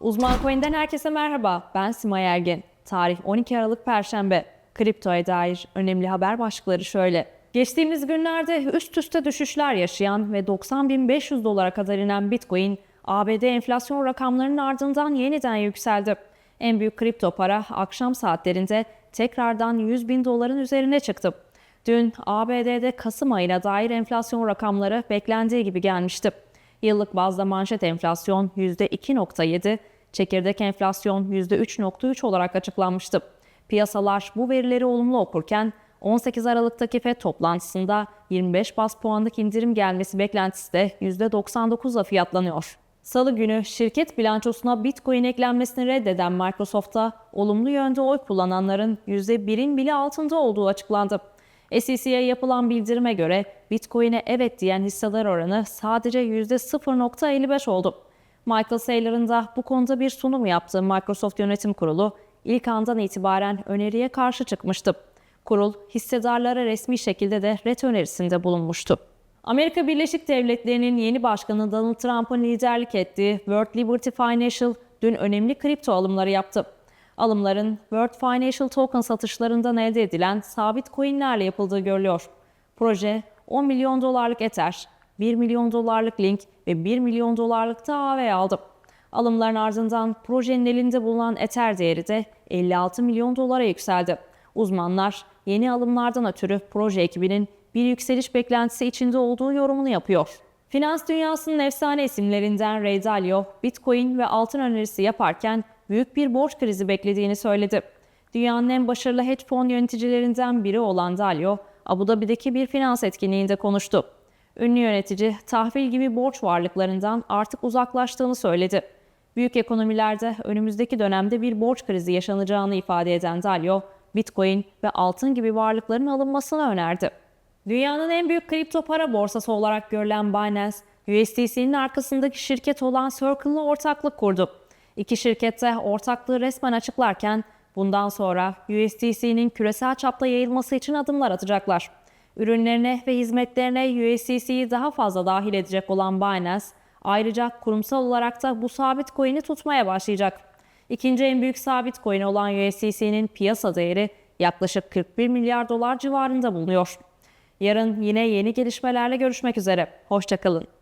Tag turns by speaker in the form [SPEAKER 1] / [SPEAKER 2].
[SPEAKER 1] Uzman Coin'den herkese merhaba. Ben Simay Ergin. Tarih 12 Aralık Perşembe. Kriptoya dair önemli haber başlıkları şöyle. Geçtiğimiz günlerde üst üste düşüşler yaşayan ve 90.500 dolara kadar inen Bitcoin, ABD enflasyon rakamlarının ardından yeniden yükseldi. En büyük kripto para akşam saatlerinde tekrardan 100 bin doların üzerine çıktı. Dün ABD'de Kasım ayına dair enflasyon rakamları beklendiği gibi gelmişti. Yıllık bazda manşet enflasyon %2.7, çekirdek enflasyon %3.3 olarak açıklanmıştı. Piyasalar bu verileri olumlu okurken 18 Aralık'taki FED toplantısında 25 bas puanlık indirim gelmesi beklentisi de %99'la fiyatlanıyor. Salı günü şirket bilançosuna Bitcoin eklenmesini reddeden Microsoft'ta olumlu yönde oy kullananların %1'in bile altında olduğu açıklandı. SEC'ye yapılan bildirime göre Bitcoin'e evet diyen hisseler oranı sadece %0.55 oldu. Michael Saylor'ın da bu konuda bir sunum yaptığı Microsoft Yönetim Kurulu ilk andan itibaren öneriye karşı çıkmıştı. Kurul hissedarlara resmi şekilde de ret önerisinde bulunmuştu. Amerika Birleşik Devletleri'nin yeni başkanı Donald Trump'ın liderlik ettiği World Liberty Financial dün önemli kripto alımları yaptı. Alımların World Financial Token satışlarından elde edilen sabit coinlerle yapıldığı görülüyor. Proje 10 milyon dolarlık Ether, 1 milyon dolarlık Link ve 1 milyon dolarlık da AV aldı. Alımların ardından projenin elinde bulunan Ether değeri de 56 milyon dolara yükseldi. Uzmanlar yeni alımlardan ötürü proje ekibinin bir yükseliş beklentisi içinde olduğu yorumunu yapıyor. Finans dünyasının efsane isimlerinden Ray Dalio, Bitcoin ve altın önerisi yaparken büyük bir borç krizi beklediğini söyledi. Dünyanın en başarılı hedge fon yöneticilerinden biri olan Dalio, Abu Dhabi'deki bir finans etkinliğinde konuştu. Ünlü yönetici, tahvil gibi borç varlıklarından artık uzaklaştığını söyledi. Büyük ekonomilerde önümüzdeki dönemde bir borç krizi yaşanacağını ifade eden Dalio, Bitcoin ve altın gibi varlıkların alınmasını önerdi. Dünyanın en büyük kripto para borsası olarak görülen Binance, USDC'nin arkasındaki şirket olan Circle'la ortaklık kurdu. İki şirket de ortaklığı resmen açıklarken bundan sonra USDC'nin küresel çapta yayılması için adımlar atacaklar. Ürünlerine ve hizmetlerine USDC'yi daha fazla dahil edecek olan Binance, ayrıca kurumsal olarak da bu sabit coin'i tutmaya başlayacak. İkinci en büyük sabit coin olan USDC'nin piyasa değeri yaklaşık 41 milyar dolar civarında bulunuyor. Yarın yine yeni gelişmelerle görüşmek üzere. Hoşçakalın.